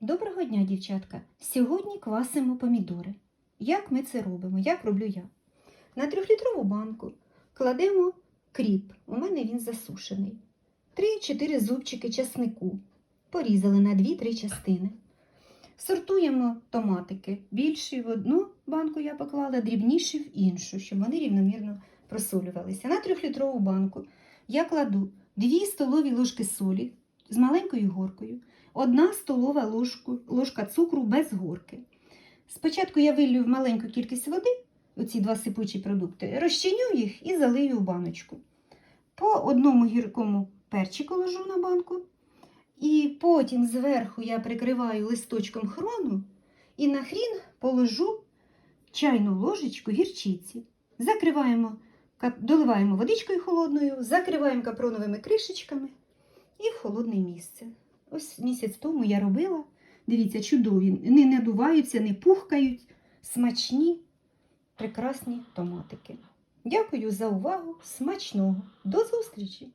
Доброго дня, дівчатка! Сьогодні квасимо помідори. Як ми це робимо? Як роблю я? На трьохлітрову банку кладемо кріп. У мене він засушений. 3-4 зубчики часнику. Порізали на 2-3 частини. Сортуємо томатики. Більші в одну банку я поклала, дрібніші в іншу, щоб вони рівномірно просолювалися. На трьохлітрову банку я кладу 2 столові ложки солі з маленькою горкою, 1 столова ложку, ложка цукру без горки. Спочатку я вилью в маленьку кількість води, оці два сипучі продукти, розчиню їх і залию в баночку. По одному гіркому перчику ложу на банку. І потім зверху я прикриваю листочком хрону і на хрін положу чайну ложечку гірчиці. Закриваємо, доливаємо водичкою холодною, закриваємо капроновими кришечками і в холодне місце. Ось місяць тому я робила. Дивіться, чудові. Не надуваються, не пухкають, смачні, прекрасні томатики. Дякую за увагу. Смачного. До зустрічі!